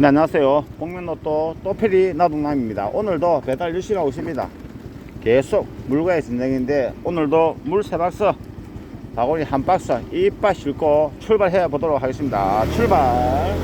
네, 안녕하세요. 복면로또 또페리 나동남입니다. 오늘도 배달 열심히 하고 있습니다. 계속 물건의 진행인데 오늘도 물세 박스, 바구니 한 박스 이빨 싣고 출발해 보도록 하겠습니다. 출발.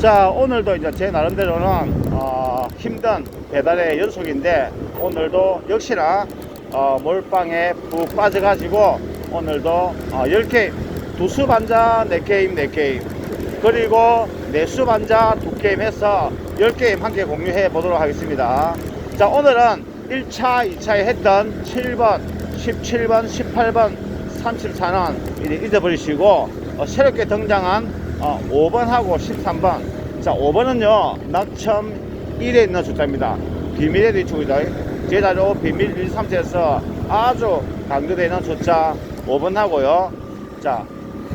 자, 오늘도 이제 제 나름대로는 어, 힘든 배달의 연속인데 오늘도 역시나 어, 몰빵에 푹 빠져가지고 오늘도 어, 10게임 두수 반자 4게임 4게임 그리고 내수 반자 두 게임 해서 10게임 함께 공유해 보도록 하겠습니다. 자, 오늘은 1차, 2차에 했던 7번, 17번, 18번, 34는 이제 잊어버리시고 어, 새롭게 등장한 어, 5번하고 13번. 자, 5번은요, 낙첨 1에 있는 숫자입니다. 비밀의 뒤축이다. 제자로 비밀 1, 3에서 아주 강조되는 숫자 5번하고요. 자,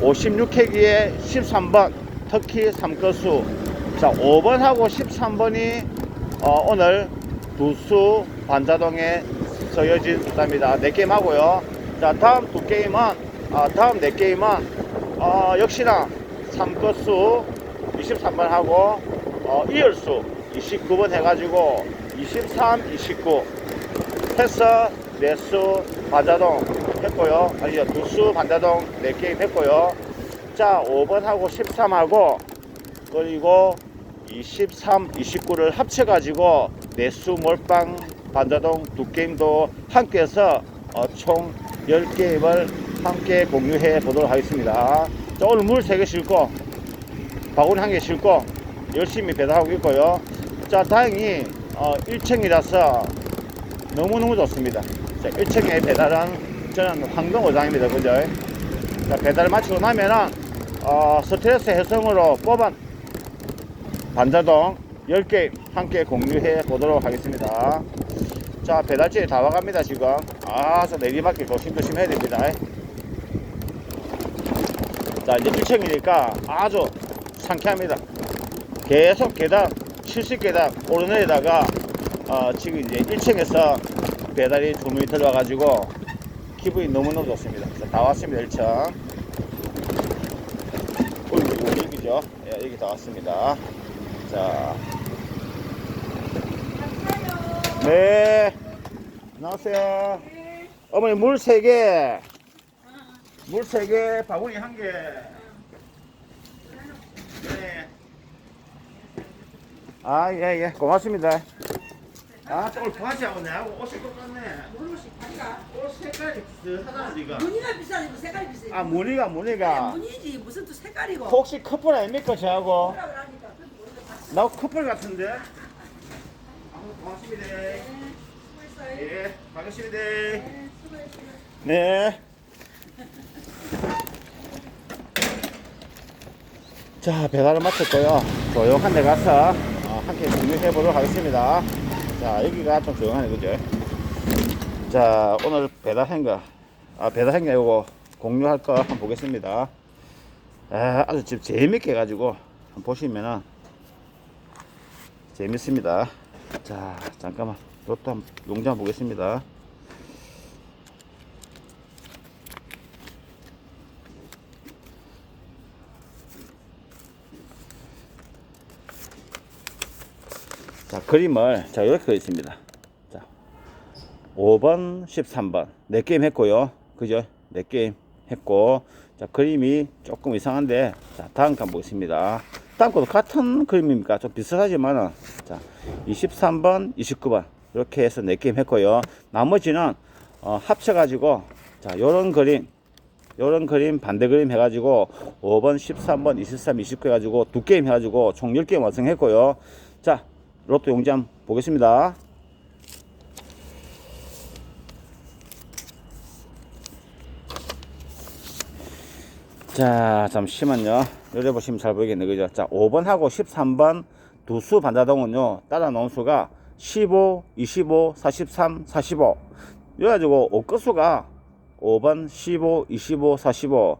56회기에 13번, 특히 3거수. 자, 5번하고 13번이 어, 오늘 두수 반자동에 서여진 숫자입니다. 4게임 하고요. 자, 다음 두 게임은, 어, 다음 4게임은, 어, 역시나 3거수 23번 하고, 어, 이열수 29번 해가지고 23, 29 해서 내수 반자동 했고요. 아니요, 두수 반자동 4게임 했고요. 자, 5번하고 13하고, 그리고 23, 29를 합쳐가지고 내수 몰빵 반자동 두 게임도 함께 해서 어, 총 10게임을 함께 공유해 보도록 하겠습니다. 자, 오늘 물 3개 싣고 바구니 1개 싣고 열심히 배달하고 있고요. 자, 다행히 어, 1층이라서 너무너무 좋습니다. 자, 1층에 배달은 저는 황동어장입니다. 그죠? 자, 배달 마치고 나면은 어, 스트레스 해소용으로 뽑은 반자동 10개 함께 공유해 보도록 하겠습니다. 자, 배달지에 다 와갑니다, 지금. 아, 저 내리막길 조심조심 해야 됩니다. 자, 이제 1층이니까 아주 상쾌합니다. 계속 계단, 70계단 오르내리다가, 어, 지금 이제 1층에서 배달이 주문이 들어와가지고 기분이 너무너무 좋습니다. 자, 다 왔습니다, 1층. 여기죠. 예, 여기 다 왔습니다. 자. 네. 안녕하세요. 어머니 물 3개. 물 3개, 바구니 1개. 네. 아, 예, 예. 고맙습니다. 아, 또 오늘 바지하고 내하고 옷이 똑같네. 무엇이 다리가 옷 색깔이 비슷하다, 지금. 무늬가 비싸지 뭐 색깔이 비싸지 아, 무늬가, 무늬가. 무늬지 무슨 또 색깔이고 혹시 커플 아닙니까, 저하고? 그러니까. 나 커플 같은데? 아, 고맙습니다. 네, 수고했어요. 예, 반갑습니다. 네, 수고했어요. 네. 자, 배달을 마쳤고요. 조용한 데 가서 어, 함께 공유해 보도록 하겠습니다. 자, 여기가 좀 조용하네, 그죠? 자, 오늘 배달한 거, 아, 배달한 거 이거 공유할 거 한번 보겠습니다. 아, 아주 지금 재밌게 해가지고 한번 보시면은 재밌습니다. 자, 잠깐만. 이것도 한번 용장 보겠습니다. 자, 그림을 자, 이렇게 그려 있습니다. 자, 5번, 13번. 네 게임 했고요. 그죠? 네 게임 했고. 자, 그림이 조금 이상한데, 자, 다음 칸 보겠습니다. 다음 것도 같은 그림입니까? 좀 비슷하지만은, 자, 23번, 29번. 이렇게 해서 네 게임 했고요. 나머지는, 어, 합쳐가지고, 자, 요런 그림, 요런 그림, 반대 그림 해가지고, 5번, 13번, 23, 29 해가지고, 두 게임 해가지고, 총 10게임 완성했고요. 자, 로또 용지 한번 보겠습니다. 자, 잠시만요. 여기 보시면 잘 보이겠네. 그죠? 자, 5번하고 13번 두 수 반자동은요, 따라 놓은 수가 15, 25, 43, 45. 이래 가지고 옷끝수가 5번, 15, 25, 45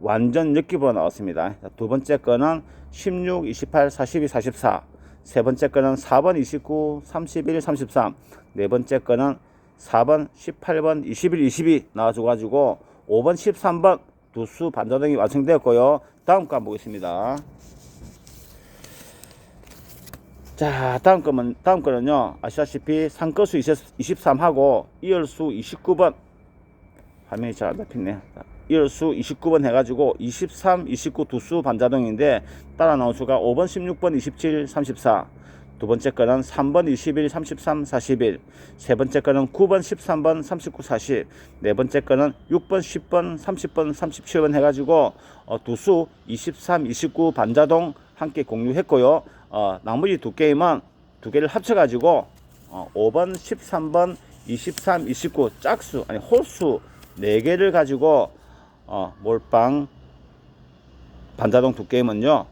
완전 느낌으로 나왔습니다. 자, 두 번째 거는 16, 28, 42, 44. 세 번째 거는 4번, 29, 31, 33. 네 번째 거는 4번, 18번, 21, 22 나와줘 가지고 5번, 13번 두 수 반자동이 완성되었고요. 다음 거 한번 보겠습니다. 자, 다음 거는, 다음 거는요, 아시다시피 상거수 23하고 이열수 29번. 화면이 잘 안 잡히네. 이열수 29번 해가지고 23, 29 두 수 반자동인데 따라 나온 수가 5번, 16번, 27, 34. 두 번째 거는 3번, 21, 33, 41. 세 번째 거는 9번, 13번, 39, 40. 네 번째 거는 6번, 10번, 30번, 37번 해가지고 어, 두수 23, 29 반자동 함께 공유했고요. 어, 나머지 두 게임은 두 개를 합쳐가지고 어, 5번, 13번, 23, 29 짝수 아니 홀수 네 개를 가지고 어, 몰빵 반자동 두 게임은요.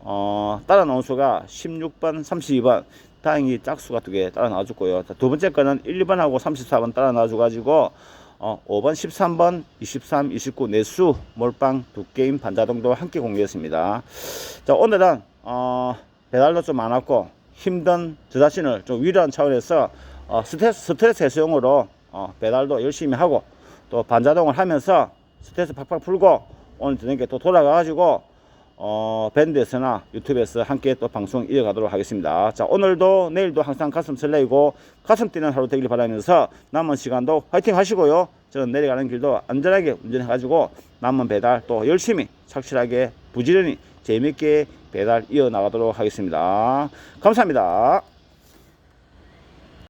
어, 따라 나온 수가 16번, 32번. 다행히 짝수가 두 개 따라 나와줬고요. 자, 두 번째 거는 1, 2번하고 34번 따라 나와줘 가지고 어, 5번, 13번, 23, 29 내수 몰빵 두 게임 반자동도 함께 공개했습니다. 자, 오늘은 어, 배달도 좀 많았고 힘든 저 자신을 좀 위로한 차원에서 어, 스트레스, 스트레스 해소용으로 어, 배달도 열심히 하고 또 반자동을 하면서 스트레스 팍팍 풀고 오늘 저녁에 또 돌아가가지고 어, 밴드에서나 유튜브에서 함께 또 방송 이어가도록 하겠습니다. 자, 오늘도 내일도 항상 가슴 설레이고 가슴 뛰는 하루 되길 바라면서 남은 시간도 화이팅 하시고요. 저는 내려가는 길도 안전하게 운전해가지고 남은 배달 또 열심히 착실하게 부지런히 재밌게 배달 이어나가도록 하겠습니다. 감사합니다.